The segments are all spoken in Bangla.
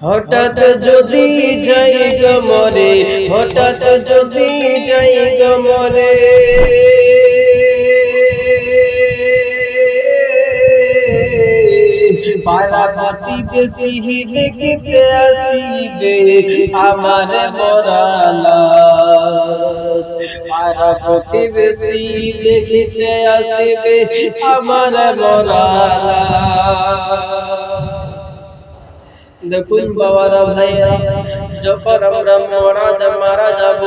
হঠাৎ যদি যাই গমরে হঠাৎ যদি যাই গমরে পাড়া প্রতিবেশী দেখিতে আসিবে, আমার মরালাস। পাড়া প্রতিবেশী দেখিতে আসিবে, আমার মরালাস। দেখুন বাবারা ভাইয়া যখন আমরা মারা যা- মারা যাব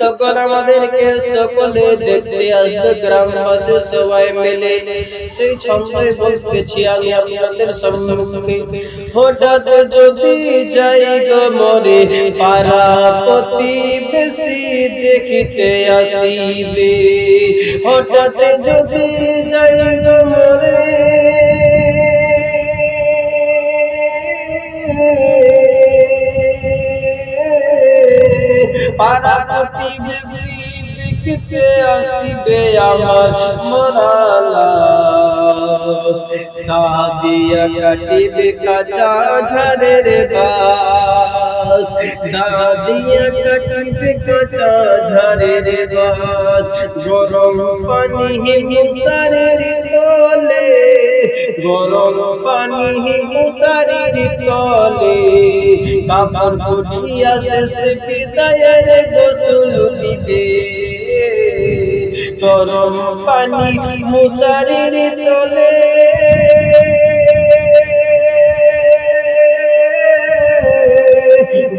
তখন আমাদেরকে সকলে দেখতে আসবে গ্রামবাসী সবাই মিলে সেই সময় বলতেছি আমি আপনাদের সম্মুখে হঠাৎ যদি যাই গো মরে পাড়া প্রতিবেশী দেখিতে আসিবে হঠাৎ যদি যাই গো পাড়া প্রতিবেশী দেখিতে আসিবে আমার মরালাস দাদিয়া কাটিবে কাঁচা ঝাড়ের বাস দাদিয়া কাটিবে কাঁচা ঝাড়ের বাস গরম পানি হিমসারের তলে গরম পানি হিমসারের তলে কাপড় পরিয়া শেষ বিদায়ের গোসল দিবে গরম পানি মুসারির তলে।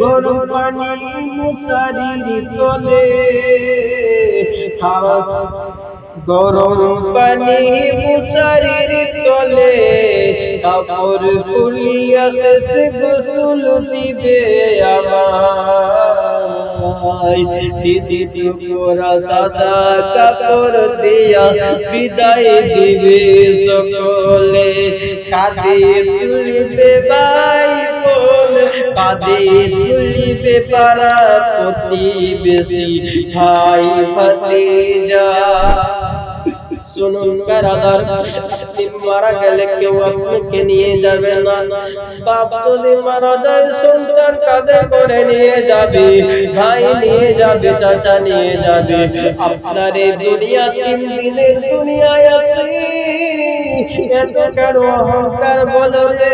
গরম পানি মুসারির তলে। গরম পানি মুসারির তলে। কাপড় খুলিয়া শেষ গোসল দিবে আমায়। দিদি টুকরা সাদা কাপড় দিয়া বিদায় দিবে সকলে। কাঁদে তুলিবে বোন কাঁদে তুলিবে পাড়া ভাই ভাতিজা শুনুন বেড়াদার আপনি মারা গেলে কেউ আপনাকে নিয়ে যাবে না। বাপ যদি মারা যায় সন্তান কাঁধে করে নিয়ে যাবে? ভাই নিয়ে যাবে, চাচা নিয়ে যাবে। আপনার এই দুনিয়া তিন দিনের দুনিয়ায় আসে এত কেন অহংকার বলো রে?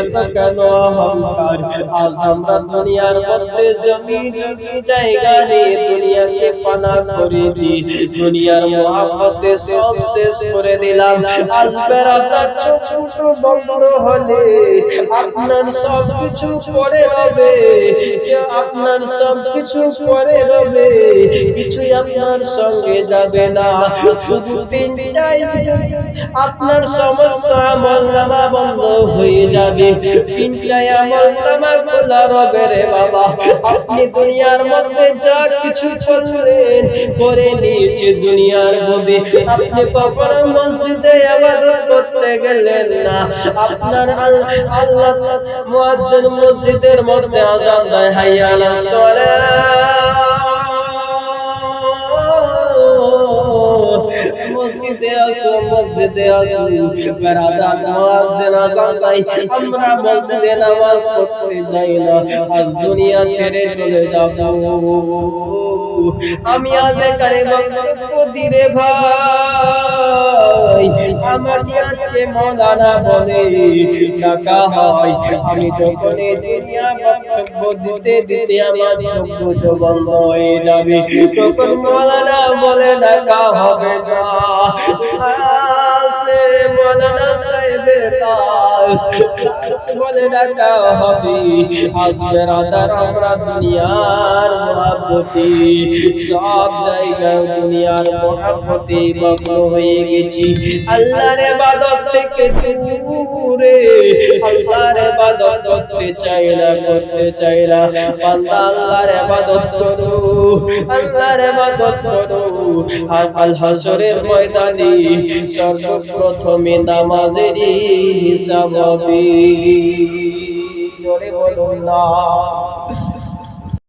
এত কেন অহংকার? আজ আমরা দুনিয়ার মধ্যে জমি জায়গা নিয়ে দুনিয়াকে পানা করে দিই। দুনিয়ার মহাপতে সব শেষ করে দিলাম। ছোট বন্ধ হলে আপনার সব কিছু পরে হবে আপনার সব কিছু পরে হবে আপনার সঙ্গে যাবে না। শুধু আপনার সমস্ত আমল নামা বন্ধ হয়ে যাবে। আমল নামা খোলা রবে রে বাবা। আপনি দুনিয়ার মধ্যে যা কিছু চললেন করে নিয়েছে দুনিয়ার মধ্যে। আপনি কখনো মসজিদে ইবাদত করতে গেলেন না। আপনার আল্লাহ মুয়াজ্জিন মসজিদের মধ্যে আজান দেয় হাইয়া আলাস সালাহ মসজিদে আসো মসজিদে আসো বেরাদা মুয়াজ্জিন আজান দেয় আমরা মসজিদে নামাজ দুনিয়া ছেড়ে চলে যাব। আমি আজ দিরে ভাই। আমাকে মৌলানা বলে টাকা হয়, আমি যখন দুনিয়া বক্তব্য দিতে দিতে আমার চোখ বন্ধ হয়ে যাবে, তখন মৌলানা বলে টাকা হবে না। আসে মৌলানা সাহেবের কাজ বলে ডাকা হবে আসবে রাতার আমরা দুনিয়ার মহাপতি সব জায়গায় দুনিয়ার মহাপতি মগ্ন হয়ে গেছি আল্লাহর ইবাদত থেকে দূরে। আল্লাহর ইবাদত করতে চাই করতে চাই আল্লাহর ইবাদত করো, আল্লাহর ইবাদত করো। আর কাল হাসরের ময়দানে সর্বপ্রথমে নামাজেরই হিসাব হবে। জোরে বলুন না।